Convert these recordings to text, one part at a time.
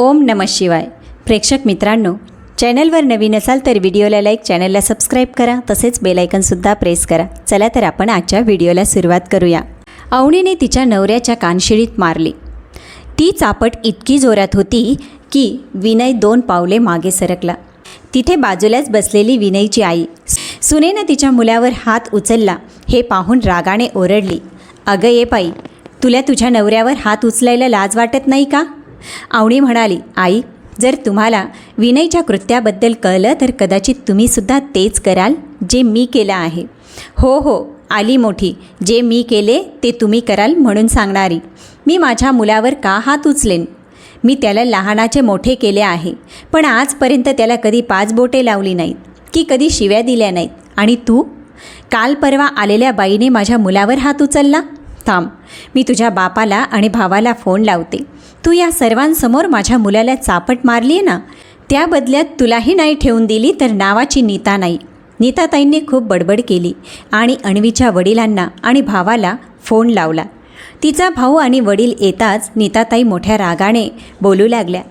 ओम नम शिवाय. प्रेक्षक मित्रांनो चॅनलवर नवीन असाल तर व्हिडिओला लाईक चॅनलला सबस्क्राईब करा तसेच बेलायकनसुद्धा प्रेस करा. चला तर आपण आजच्या व्हिडिओला सुरुवात करूया. अवणीने तिच्या नवऱ्याच्या कानशिळीत मारली. ती चापट इतकी जोरात होती की विनय दोन पावले मागे सरकला. तिथे बाजूलाच बसलेली विनयची आई. सुनेनं तिच्या मुलावर हात उचलला. हे पाहून रागाने ओरडली. अगं ये पाई तुला तुझ्या नवऱ्यावर हात उचलायला लाज वाटत नाही का? आवणी म्हणाली आई जर तुम्हाला विनयच्या कृत्याबद्दल कळलं तर कदाचित तुम्हीसुद्धा तेच कराल जे मी केलं आहे. हो हो आली मोठी. जे मी केले ते तुम्ही कराल म्हणून सांगणारी. मी माझ्या मुलावर का हात उचलेन? मी त्याला लहानाचे मोठे केले आहे. पण आजपर्यंत त्याला कधी पाच बोटे लावली नाहीत की कधी शिव्या दिल्या नाहीत. आणि तू? काल परवा आलेल्या बाईने माझ्या मुलावर हात उचलला? थांब. मी तुझ्या बापाला आणि भावाला फोन लावते. तू या सर्वांसमोर माझ्या मुलाला चापट मारली आहे ना? त्या बदल्यात तुलाही नाही ठेवून दिली तर नावाची नीता नाही. नीताताईंनी खूप बडबड केली आणि अण्वीच्या वडिलांना आणि भावाला फोन लावला. तिचा भाऊ आणि वडील येताच नीताताई मोठ्या रागाने बोलू लागल्या.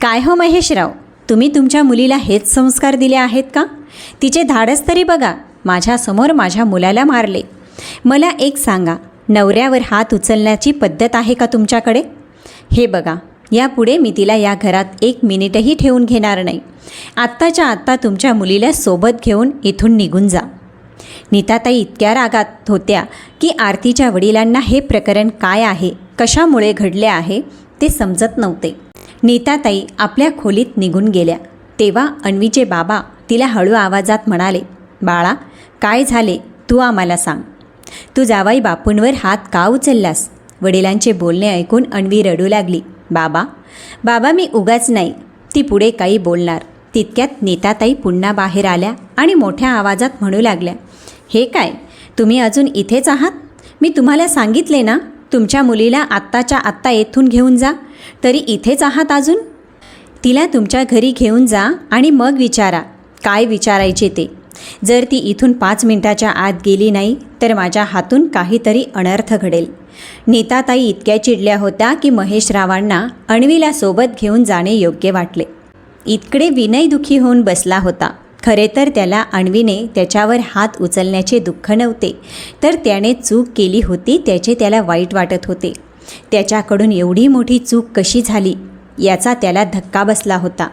काय हो महेशराव? तुम्ही तुमच्या मुलीला हेच संस्कार दिले आहेत का? तिचे धाडस तरी बघा. माझ्यासमोर माझ्या मुलाला मारले. मला एक सांगा नवऱ्यावर हात उचलण्याची पद्धत आहे का तुमच्याकडे? हे बघा यापुढे मी तिला या घरात एक मिनिटही ठेवून घेणार नाही. आत्ताच्या आत्ता तुमच्या मुलीला सोबत घेऊन इथून निघून जा. नीताताई इतक्या रागात होत्या की आरतीच्या वडिलांना हे प्रकरण काय आहे कशामुळे घडले आहे ते समजत नव्हते. नीताताई आपल्या खोलीत निघून गेल्या. तेव्हा अन्वीचे बाबा तिला हळू आवाजात म्हणाले बाळा काय झाले? तू आम्हाला सांग. तू जावाई बापूंवर हात का उचललास? वडिलांचे बोलणे ऐकून अणवी रडू लागली. बाबा बाबा मी उगाच नाही. ती पुढे काही बोलणार. तितक्यात नीताताई पुन्हा बाहेर आल्या आणि मोठ्या आवाजात म्हणू लागल्या हे काय? तुम्ही अजून इथेच आहात? मी तुम्हाला सांगितले ना तुमच्या मुलीला आत्ताच्या आत्ता येथून घेऊन जा. तरी इथेच आहात अजून? तिला तुमच्या घरी घेऊन जा आणि मग विचारा. काय विचारायचे ते? जर ती इथून पाच मिनिटाच्या आत गेली नाही तर माझ्या हातून काहीतरी अनर्थ घडेल. नीताताई इतक्या चिडल्या होत्या की महेश रावांना अण्वीला सोबत घेऊन जाणे योग्य वाटले. इतकडे विनय दुखी होऊन बसला होता. खरे तर त्याला अण्वीने त्याच्यावर हात उचलण्याचे दुःख नव्हते तर त्याने चूक केली होती त्याचे त्याला वाईट वाटत होते. त्याच्याकडून एवढी मोठी चूक कशी झाली याचा त्याला धक्का बसला होता.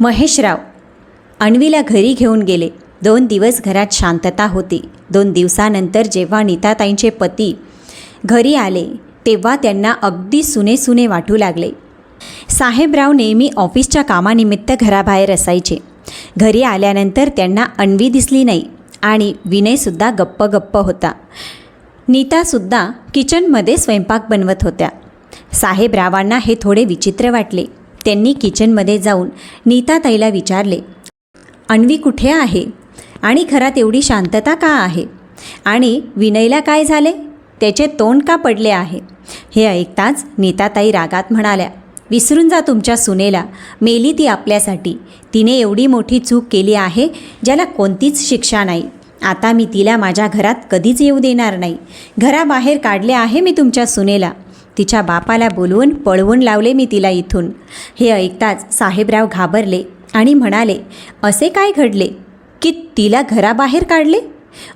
महेशराव अण्वीला घरी घेऊन गेले. दोन दिवस घरात शांतता होती. दोन दिवसानंतर जेव्हा नीताताईंचे पती घरी आले तेव्हा त्यांना अगदी सुने सुने वाटू लागले. साहेबराव नेहमी ऑफिसच्या कामानिमित्त घराबाहेर असायचे. घरी आल्यानंतर त्यांना अण्वी दिसली नाही आणि विनयसुद्धा गप्प गप्प होता. नीतासुद्धा किचनमध्ये स्वयंपाक बनवत होत्या. साहेबरावांना हे थोडे विचित्र वाटले. त्यांनी किचनमध्ये जाऊन नीताताईला विचारले अण्वी कुठे आहे? आणि घरात एवढी शांतता का आहे? आणि विनयला काय झाले? त्याचे तोंड का पडले आहे? हे ऐकताच नीताताई रागात म्हणाल्या विसरून जा तुमच्या सुनेला. मेली ती आपल्यासाठी. तिने एवढी मोठी चूक केली आहे ज्याला कोणतीच शिक्षा नाही. आता मी तिला माझ्या घरात कधीच येऊ देणार नाही. घराबाहेर काढले आहे मी तुमच्या सुनेला. तिच्या बापाला बोलवून पळवून लावले मी तिला इथून. हे ऐकताच साहेबराव घाबरले. आणि म्हणाले असे काय घडले? की तिला घराबाहेर काढले?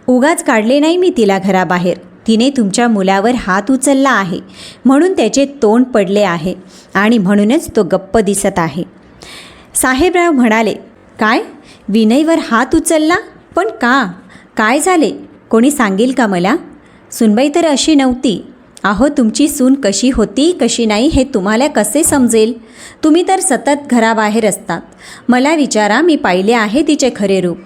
उगाच काढले नाही मी तिला घराबाहेर. तिने तुमच्या मुलावर हात उचलला आहे. म्हणून त्याचे तोंड पडले आहे आणि म्हणूनच तो गप्प दिसत आहे. साहेबराव म्हणाले काय? विनयवर हात उचलला? पण का? काय झाले? कोणी सांगेल का मला? सुनबाई तर अशी नव्हती. अहो तुमची सून कशी होती कशी नाही हे तुम्हाला कसे समजेल? तुम्ही तर सतत घराबाहेर असतात. मला विचारा मी पाहिले आहे तिचे खरे रूप.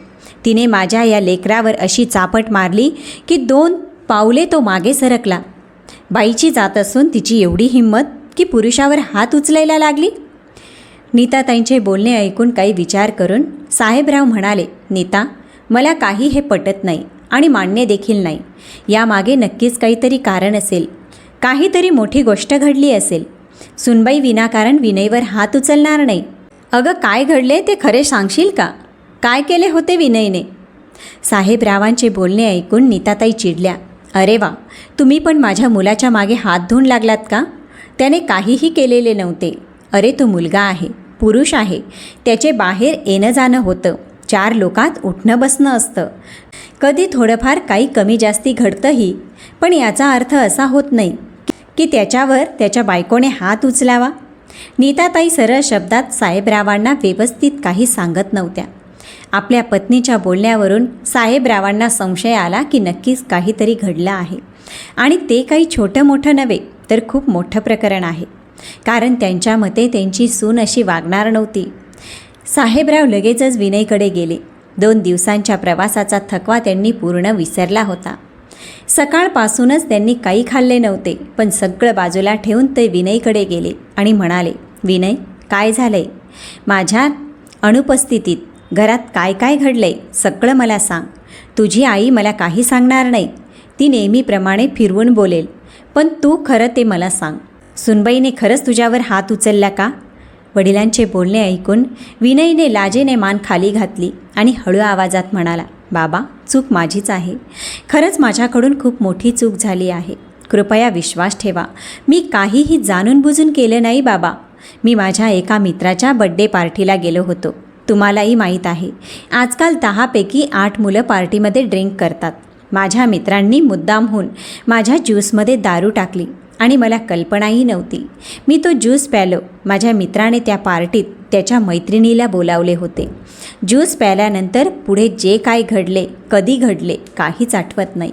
तिने माझ्या या लेकरावर अशी चापट मारली की दोन पावले तो मागे सरकला. बाईची जात असून तिची एवढी हिंमत की पुरुषावर हात उचलायला लागली. नीताताईंचे बोलणे ऐकून काही विचार करून साहेबराव म्हणाले नीता मला काही हे पटत नाही आणि मान्य देखील नाही. यामागे नक्कीच काहीतरी कारण असेल. काहीतरी मोठी गोष्ट घडली असेल. सुनबाई विनाकारण विनयवर हात उचलणार नाही. अगं काय घडले ते खरे सांगशील का? काय केले होते विनयने? साहेबरावांचे बोलणे ऐकून नीताताई चिडल्या. अरे वा तुम्ही पण माझ्या मुलाच्या मागे हात धुवून लागलात का? त्याने काहीही केलेले नव्हते. अरे तो मुलगा आहे पुरुष आहे. त्याचे बाहेर येणं जाणं होतं. चार लोकात उठणं बसणं असतं. कधी थोडंफार काही कमी जास्ती घडतंही पण याचा अर्थ असा होत नाही. की त्याच्यावर त्याच्या बायकोने हात उचलावा. नीताताई सरळ शब्दात साहेबरावांना व्यवस्थित काही सांगत नव्हत्या. आपल्या पत्नीच्या बोलण्यावरून साहेबरावांना संशय आला की नक्कीच काहीतरी घडलं आहे. आणि ते काही छोटं मोठं नव्हे तर खूप मोठं प्रकरण आहे. कारण त्यांच्या मते त्यांची सून अशी वागणार नव्हती. साहेबराव लगेचच विनयकडे गेले. दोन दिवसांच्या प्रवासाचा थकवा त्यांनी पूर्ण विसरला होता. सकाळपासूनच त्यांनी काही खाल्ले नव्हते पण सगळं बाजूला ठेवून ते विनयकडे गेले आणि म्हणाले विनय काय झालंय? माझ्या अनुपस्थितीत घरात काय काय घडलंय? सगळं मला सांग. तुझी आई मला काही सांगणार नाही. ती नेहमीप्रमाणे फिरवून बोलेल पण तू खरं ते मला सांग. सुनबाईने खरंच तुझ्यावर हात उचलला का? वडिलांचे बोलणे ऐकून विनयने लाजेने मान खाली घातली आणि हळू आवाजात म्हणाला बाबा चूक माझीच आहे. खरंच माझ्याकडून खूप मोठी चूक झाली आहे. कृपया विश्वास ठेवा. मी काहीही जाणून बुजून केलं नाही बाबा. मी माझ्या एका मित्राच्या बड्डे पार्टीला गेलो होतो. तुम्हालाही माहीत आहे. आजकाल दहापैकी आठ मुलं पार्टीमध्ये ड्रिंक करतात. माझ्या मित्रांनी मुद्दामहून माझ्या ज्यूसमध्ये दारू टाकली आणि मला कल्पनाही नव्हती. मी तो ज्यूस प्यालो. माझ्या मित्राने त्या पार्टीत त्याच्या मैत्रिणीला बोलावले होते. ज्यूस प्यायल्यानंतर पुढे जे काय घडले कधी घडले काहीच आठवत नाही.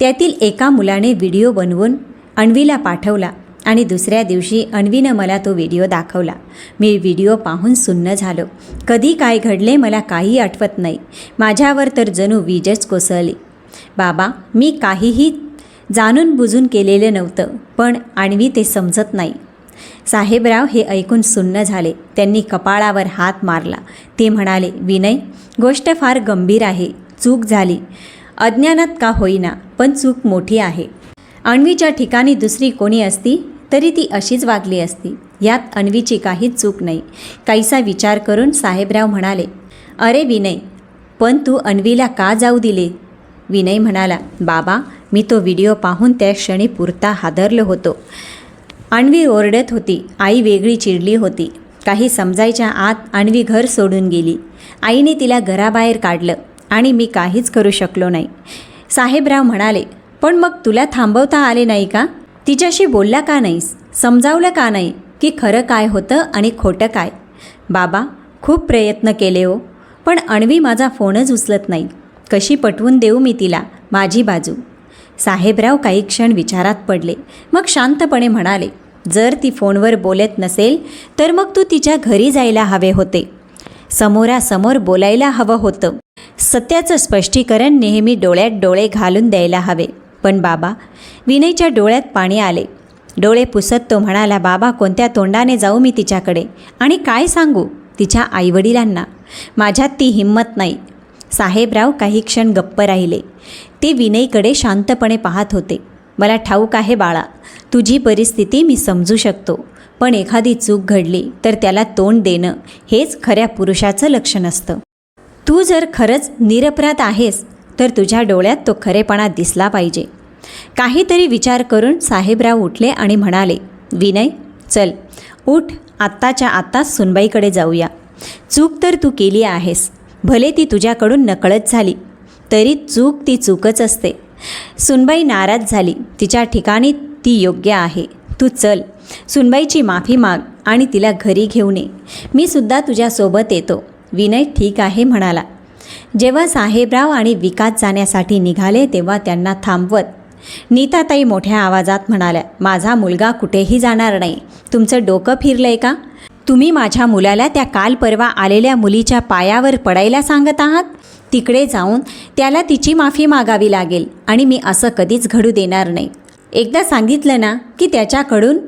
त्यातील एका मुलाने व्हिडिओ बनवून अणवीला पाठवला आणि दुसऱ्या दिवशी अणवीनं मला तो व्हिडिओ दाखवला. मी व्हिडिओ पाहून सुन्न झालो. कधी काय घडले मला काही आठवत नाही. माझ्यावर तर जणू वीजच कोसळली. बाबा मी काहीही जाणून बुजून केलेलं नव्हतं पण आणवी ते समजत नाही. साहेबराव हे ऐकून सुन्न झाले. त्यांनी कपाळावर हात मारला. ते म्हणाले विनय गोष्ट फार गंभीर आहे. चूक झाली. अज्ञानात का होईना पण चूक मोठी आहे. अण्वीच्या ठिकाणी दुसरी कोणी असती तरी ती अशीच वागली असती. यात अन्वीची काहीच चूक नाही. काहीसा विचार करून साहेबराव म्हणाले अरे विनय पण तू अन्वीला का जाऊ दिले? विनय म्हणाला बाबा मी तो व्हिडिओ पाहून त्या क्षणी पुरता हादरलो होतो. आणवी ओरडत होती. आई वेगळी चिडली होती. काही समजायच्या आत आणवी घर सोडून गेली. आईने तिला घराबाहेर काढलं आणि मी काहीच करू शकलो नाही. साहेबराव म्हणाले पण मग तुला थांबवता आले नाही का? तिच्याशी बोलला का नाहीस? समजावलं का नाही की खरं काय होतं आणि खोटं काय? बाबा खूप प्रयत्न केले हो पण अण्वी माझा फोनच उचलत नाही. कशी पटवून देऊ मी तिला? माझी बाजू. साहेबराव काही क्षण विचारात पडले. मग शांतपणे म्हणाले जर ती फोनवर बोलत नसेल तर मग तू तिच्या घरी जायला हवे होते. समोरासमोर बोलायला हवं होतं. सत्याचं स्पष्टीकरण नेहमी डोळ्यात डोळे घालून द्यायला हवे. पण बाबा विनयच्या डोळ्यात पाणी आले. डोळे पुसत तो म्हणाला बाबा कोणत्या तोंडाने जाऊ मी तिच्याकडे? आणि काय सांगू तिच्या आईवडिलांना? माझ्यात ती हिंमत नाही. साहेबराव काही क्षण गप्प राहिले. ते विनयकडे शांतपणे पाहत होते. मला ठाऊक आहे बाळा तुझी परिस्थिती मी समजू शकतो. पण एखादी चूक घडली तर त्याला तोंड देणं हेच खऱ्या पुरुषाचं लक्षण असतं. तू जर खरंच निरपराध आहेस तर तुझ्या डोळ्यात तो खरेपणा दिसला पाहिजे. काहीतरी विचार करून साहेबराव उठले आणि म्हणाले विनय चल उठ आत्ताच्या आत्ताच सुनबाईकडे जाऊया. चूक तर तू केली आहेस भले ती तुझ्याकडून नकळत झाली तरी चूक ती चूकच असते. सुनबाई नाराज झाली. तिच्या ठिकाणी ती योग्य आहे. तू चल. सुनबाईची माफी माग आणि तिला घरी घेऊन ये. मी सुद्धा तुझ्यासोबत येतो. विनय ठीक आहे म्हणाला. जेव्हा साहेबराव आणि विकास जाण्यासाठी निघाले तेव्हा त्यांना थांबवत नीताताई मोठ्या आवाजात म्हणाल्या माझा मुलगा कुठेही जाणार नाही. तुमचं डोकं फिरलंय का? तुम्ही माझ्या मुलाला त्या काल परवा आलेल्या मुलीच्या पायावर पडायला सांगत आहात? तिकडे जाऊन त्याला तिची माफी मागावी लागेल आणि मी असं कधीच घडू देणार नाही. एकदा सांगितलं ना की त्याच्याकडून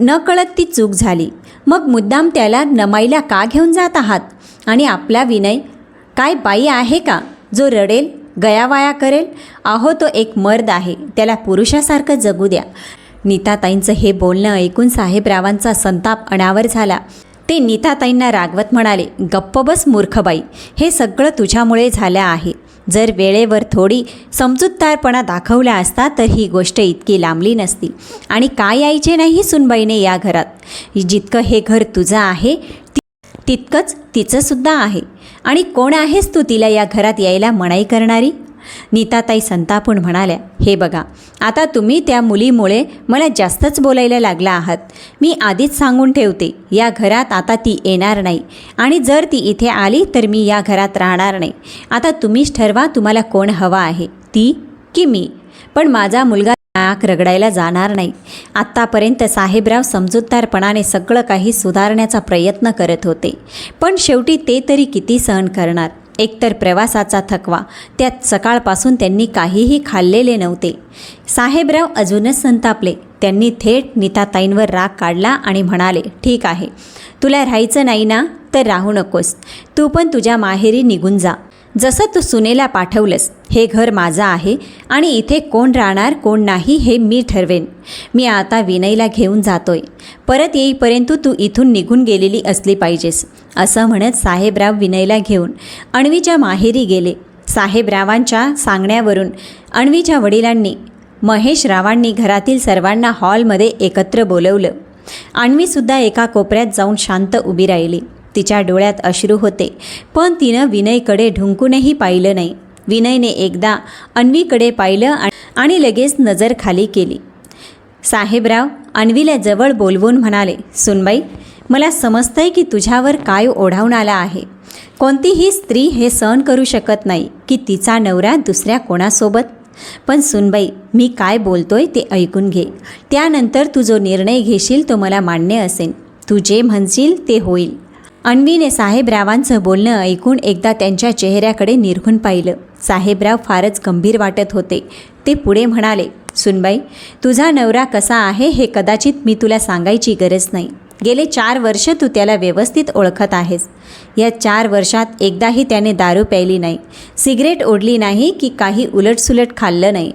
न कळत ती चूक झाली. मग मुद्दाम त्याला नमाईला का घेऊन जात आहात? आणि आपला विनय काय बाई आहे का जो रडेल गयावाया करेल? अहो तो एक मर्द आहे. त्याला पुरुषासारखं जगू द्या. नीताताईंचं हे बोलणं ऐकून साहेबरावांचा संताप अनावर झाला. ते नीताताईंना रागवत म्हणाले गप्प बस मूर्खबाई. हे सगळं तुझ्यामुळे झालं आहे. जर वेळेवर थोडी समजूतदारपणा दाखवला असता तर ही गोष्ट इतकी लांबली नसती. आणि काय यायचे नाही सुनबाईने या घरात? जितकं हे घर तुझं आहे तितकंच तिचंसुद्धा आहे. आणि कोण आहेस तू तिला या घरात यायला मनाई करणारी? नीताताई संतापून म्हणाल्या हे बघा आता तुम्ही त्या मुलीमुळे मला जास्तच बोलायला लागला आहात. मी आधीच सांगून ठेवते या घरात आता ती येणार नाही. आणि जर ती इथे आली तर मी या घरात राहणार नाही. आता तुम्हीच ठरवा तुम्हाला कोण हवा आहे ती की मी. पण माझा मुलगा नाक रगडायला जाणार नाही. आत्तापर्यंत साहेबराव समजूतदारपणाने सगळं काही सुधारण्याचा प्रयत्न करत होते. पण शेवटी ते तरी किती सहन करणार? एकतर प्रवासाचा थकवा त्यात सकाळपासून त्यांनी काहीही खाल्लेले नव्हते. साहेबराव अजूनच संतापले. त्यांनी थेट नीताताईंवर राग काढला आणि म्हणाले ठीक आहे. तुला राहायचं नाही ना? तर राहू नकोस. तू पण तुझ्या माहेरी निघून जा. जसं तू सुनेला पाठवलंस हे घर माझं आहे आणि इथे कोण राहणार कोण नाही हे मी ठरवेन. मी आता विनयला घेऊन जातोय. परत येईपर्यंत तू इथून निघून गेलेली असली पाहिजेस असं म्हणत साहेबराव विनयला घेऊन अण्वीच्या माहेरी गेले. साहेबरावांच्या सांगण्यावरून अण्वीच्या वडिलांनी महेश रावांनी घरातील सर्वांना हॉलमध्ये एकत्र बोलवलं. अण्वीसुद्धा एका कोपऱ्यात जाऊन शांत उभी राहिली. तिच्या डोळ्यात अश्रू होते. पण तिनं विनयकडे ढुंकूनही पाहिलं नाही. विनयने एकदा अन्वीकडे पाहिलं आणि- लगेच नजर खाली केली. साहेबराव अन्वीला जवळ बोलवून म्हणाले सुनबाई मला समजतंय की तुझ्यावर काय ओढावून आला आहे. कोणतीही स्त्री हे सहन करू शकत नाही की तिचा नवरा दुसऱ्या कोणासोबत. पण सुनबाई मी काय बोलतोय ते ऐकून घे. त्यानंतर तू जो निर्णय घेशील तो मला मान्य असेल तू जे म्हणशील ते होईल. अन्वीने साहेबरावांचं बोलणं ऐकून एकदा त्यांच्या चेहऱ्याकडे निरखून पाहिलं. साहेबराव फारच गंभीर वाटत होते. ते पुढे म्हणाले सुनबाई तुझा नवरा कसा आहे हे कदाचित मी तुला सांगायची गरज नाही. गेले चार वर्ष तू त्याला व्यवस्थित ओळखत आहेस. या चार वर्षात एकदाही त्याने दारू प्यायली नाही. सिगरेट ओढली नाही की काही उलटसुलट खाल्लं नाही.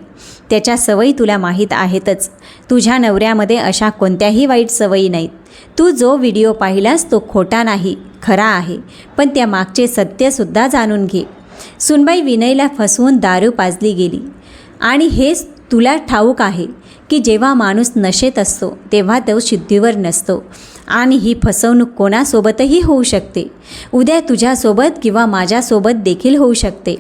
त्याच्या सवयी तुला माहीत आहेतच. तुझ्या नवऱ्यामध्ये अशा कोणत्याही वाईट सवयी नाहीत. तू जो व्हिडिओ पाहिलास तो खोटा नाही खरा आहे. पण त्या मागचे सत्यसुद्धा जाणून घे. सुनबाई विनयला फसवून दारू पाजली गेली. आणि हेच तुला ठाऊक आहे की जेव्हा माणूस नशेत असतो तेव्हा तो सिद्धीवर नसतो. आणि ही फसवणूक कोणासोबतही होऊ शकते. उद्या तुझ्यासोबत किंवा माझ्यासोबत देखील होऊ शकते.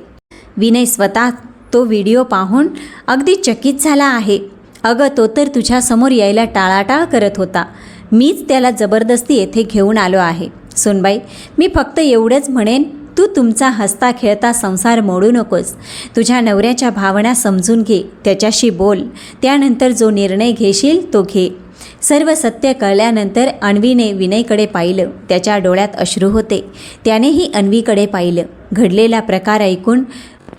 विनय स्वतः तो व्हिडिओ पाहून अगदी चकित झाला आहे. अगं तो तर तुझ्यासमोर यायला टाळाटाळ करत होता. मीच त्याला जबरदस्ती येथे घेऊन आलो आहे. सुनबाई मी फक्त एवढंच म्हणेन तू तुमचा हसता खेळता संसार मोडू नकोस. तुझ्या नवऱ्याच्या भावना समजून घे त्याच्याशी बोल. त्यानंतर जो निर्णय घेशील तो घे. सर्व सत्य कळल्यानंतर अन्वीने विनयकडे पाहिलं. त्याच्या डोळ्यात अश्रू होते. त्यानेही अन्वीकडे पाहिलं. घडलेला प्रकार ऐकून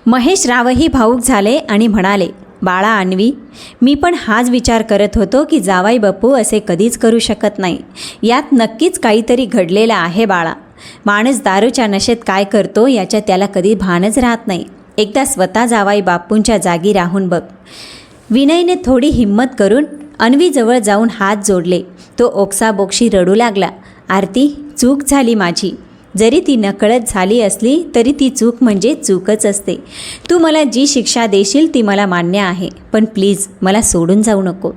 महेश रावही भाऊक झाले आणि म्हणाले बाळा अन्वी मी पण हाच विचार करत होतो की जावाई बापू असे कधीच करू शकत नाही. यात नक्कीच काहीतरी घडलेलं आहे बाळा. माणूस दारूच्या नशेत काय करतो याच्या त्याला कधी भानच राहत नाही. एकदा स्वतः जावाई बापूंच्या जागी राहून बघ. विनयने थोडी हिंमत करून अन्वीजवळ जाऊन हात जोडले. तो ओक्साबोक्षी रडू लागला. आरती चूक झाली माझी. जरी ती नकळत झाली असली तरी ती चूक म्हणजे चूकच असते. तू मला जी शिक्षा देशील ती मला मान्य आहे पण प्लीज मला सोडून जाऊ नको.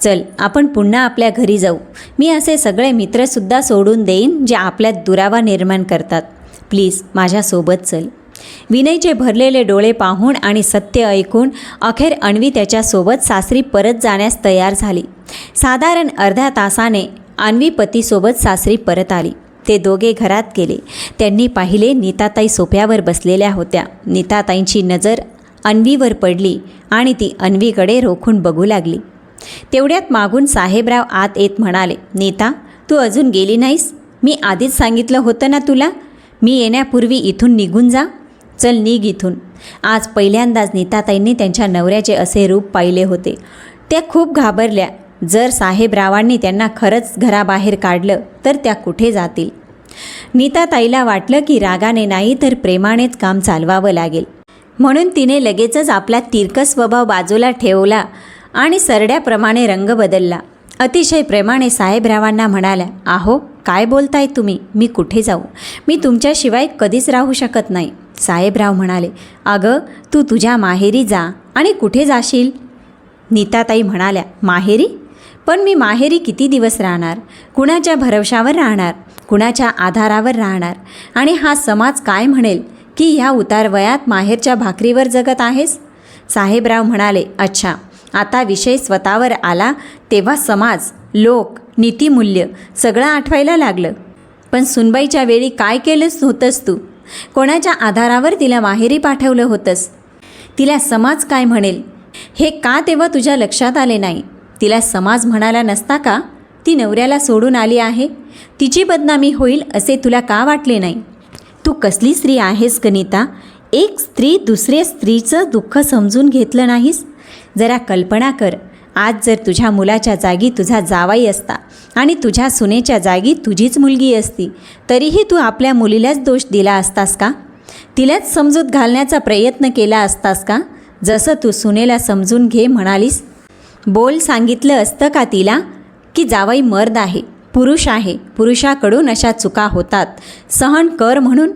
चल आपण पुन्हा आपल्या घरी जाऊ. मी असे सगळे मित्रसुद्धा सोडून देईन जे आपल्यात दुरावा निर्माण करतात. प्लीज माझ्यासोबत चल. विनयचे भरलेले डोळे पाहून आणि सत्य ऐकून अखेर अणवी त्याच्यासोबत सासरी परत जाण्यास तयार झाली. साधारण अर्ध्या तासाने अन्वी पतीसोबत सासरी परत आली. ते दोघे घरात गेले. त्यांनी पाहिले नीताताई सोफ्यावर बसलेल्या होत्या. नीताताईंची नजर अन्वीवर पडली आणि ती अन्वीकडे रोखून बघू लागली. तेवढ्यात मागून साहेबराव आत येत म्हणाले नीता तू अजून गेली नाहीस? मी आधीच सांगितलं होतं ना तुला? मी येण्यापूर्वी इथून निघून जा. चल निघ इथून. आज पहिल्यांदाच नीताताईंनी त्यांच्या नवऱ्याचे असे रूप पाहिले होते. त्या खूप घाबरल्या. जर साहेबरावांनी त्यांना खरंच घराबाहेर काढलं तर त्या कुठे जातील? नीताताईला वाटलं की रागाने नाही तर प्रेमानेच काम चालवावं लागेल. म्हणून तिने लगेचच आपला तिरकस स्वभाव बाजूला ठेवला आणि सरड्याप्रमाणे रंग बदलला. अतिशय प्रेमाने साहेबरावांना म्हणाल्या आहो काय बोलताय तुम्ही? मी कुठे जाऊ? मी तुमच्याशिवाय कधीच राहू शकत नाही. साहेबराव म्हणाले अगं तू तुझ्या माहेरी जा आणि कुठे जाशील? नीताताई म्हणाल्या माहेरी? पण मी माहेरी किती दिवस राहणार? कुणाच्या भरवशावर राहणार? कुणाच्या आधारावर राहणार? आणि हा समाज काय म्हणेल की ह्या उतार वयात माहेरच्या भाकरीवर जगत आहेस? साहेबराव म्हणाले अच्छा आता विषय स्वतःवर आला तेव्हा समाज लोक नीतिमूल्य सगळं आठवायला लागलं. पण सुनबाईच्या वेळी काय केलंच होतंस तू? कोणाच्या आधारावर तिला माहेरी पाठवलं होतंस? तिला समाज काय म्हणेल? हे का तेव्हा तुझ्या लक्षात आले नाही? तिला समाज म्हणाला नसता का? ती नवऱ्याला सोडून आली आहे. तिची बदनामी होईल असे तुला का वाटले नाही? तू कसली स्त्री आहेस गणिता एक स्त्री दुसऱ्या स्त्रीचं दुःख समजून घेतलं नाहीस? जरा कल्पना कर. आज जर तुझ्या मुलाच्या जागी तुझा जावाई असता आणि तुझ्या सुनेच्या जागी तुझीच मुलगी असती तरीही तू आपल्या मुलीलाच दोष दिला असतास का? तिलाच समजूत घालण्याचा प्रयत्न केला असतास का? जसं तू सुनेला समजून घे म्हणालीस बोल सांगितलं असतं का तिला? की जावई मर्द आहे पुरुष आहे पुरुषाकडून अशा चुका होतात. सहन कर म्हणून.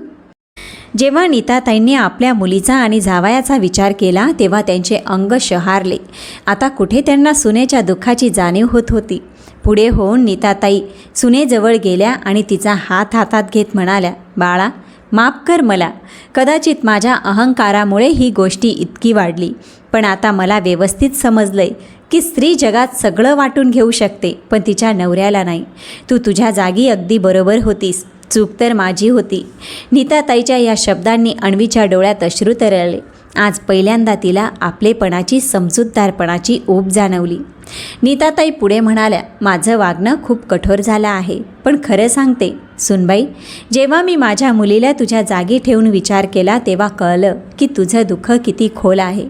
जेव्हा नीताताईंनी आपल्या मुलीचा आणि जावयाचा विचार केला तेव्हा त्यांचे अंग शहारले. आता कुठे त्यांना सुनेच्या दुःखाची जाणीव होत होती? पुढे होऊन नीताताई सुनेजवळ गेल्या आणि तिचा हात हातात घेत म्हणाल्या बाळा माफ कर मला. कदाचित माझ्या अहंकारामुळे ही गोष्टी इतकी वाढली. पण आता मला व्यवस्थित समजलंय की स्त्री जगात सगळं वाटून घेऊ शकते पण तिच्या नवऱ्याला नाही. तू तुझ्या जागी अगदी बरोबर होतीस. चूक तर माझी होती. नीताताईच्या या शब्दांनी अण्वीच्या डोळ्यात अश्रू तरळले. आज पहिल्यांदा तिला आपलेपणाची समजूतदारपणाची ऊब जाणवली. नीताताई पुढे म्हणाल्या माझं वागणं खूप कठोर झालं आहे पण खरं सांगते सुनबाई जेव्हा मी माझ्या मुलीला तुझ्या जागी ठेवून विचार केला तेव्हा कळलं की तुझं दुःख किती खोल आहे.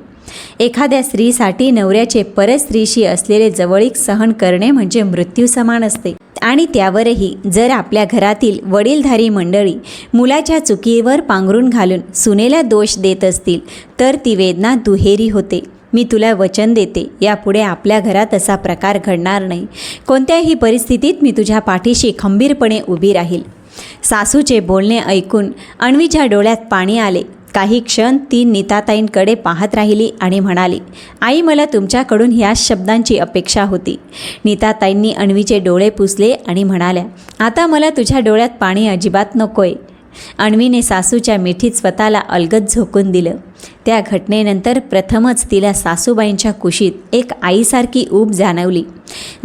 एखाद्या स्त्रीसाठी नवऱ्याचे परत स्त्रीशी असलेले जवळीक सहन करणे म्हणजे मृत्यू समान असते. आणि त्यावरही जर आपल्या घरातील वडीलधारी मंडळी मुलाच्या चुकीवर पांघरून घालून सुनेला दोष देत असतील तर ती वेदना दुहेरी होते. मी तुला वचन देते. यापुढे आपल्या घरात असा प्रकार घडणार नाही. कोणत्याही परिस्थितीत मी तुझ्या पाठीशी खंबीरपणे उभी राहील. सासूचे बोलणे ऐकून अण्वीच्या डोळ्यात पाणी आले. काही क्षण ती नीताताईंकडे पाहत राहिली आणि म्हणाली आई मला तुमच्याकडून ह्याच शब्दांची अपेक्षा होती. नीताताईंनी अण्वीचे डोळे पुसले आणि म्हणाल्या आता मला तुझ्या डोळ्यात पाणी अजिबात नकोय. अण्वीने सासूच्या मिठीत स्वतःला अलगद झोकून दिलं. त्या घटनेनंतर प्रथमच तिला सासूबाईंच्या कुशीत एक आईसारखी ऊब जाणवली.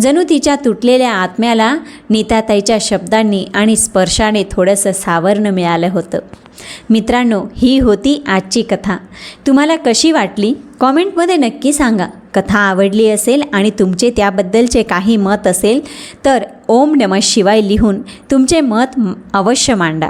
जणू तिच्या तुटलेल्या आत्म्याला नीताताईच्या शब्दांनी आणि स्पर्शाने थोडंसं सावरणं मिळालं होतं. मित्रांनो ही होती आजची कथा. तुम्हाला कशी वाटली? कॉमेंटमध्ये नक्की सांगा. कथा आवडली असेल आणि तुमचे त्याबद्दलचे काही मत असेल तर ओम नमः शिवाय लिहून तुमचे मत अवश्य मांडा.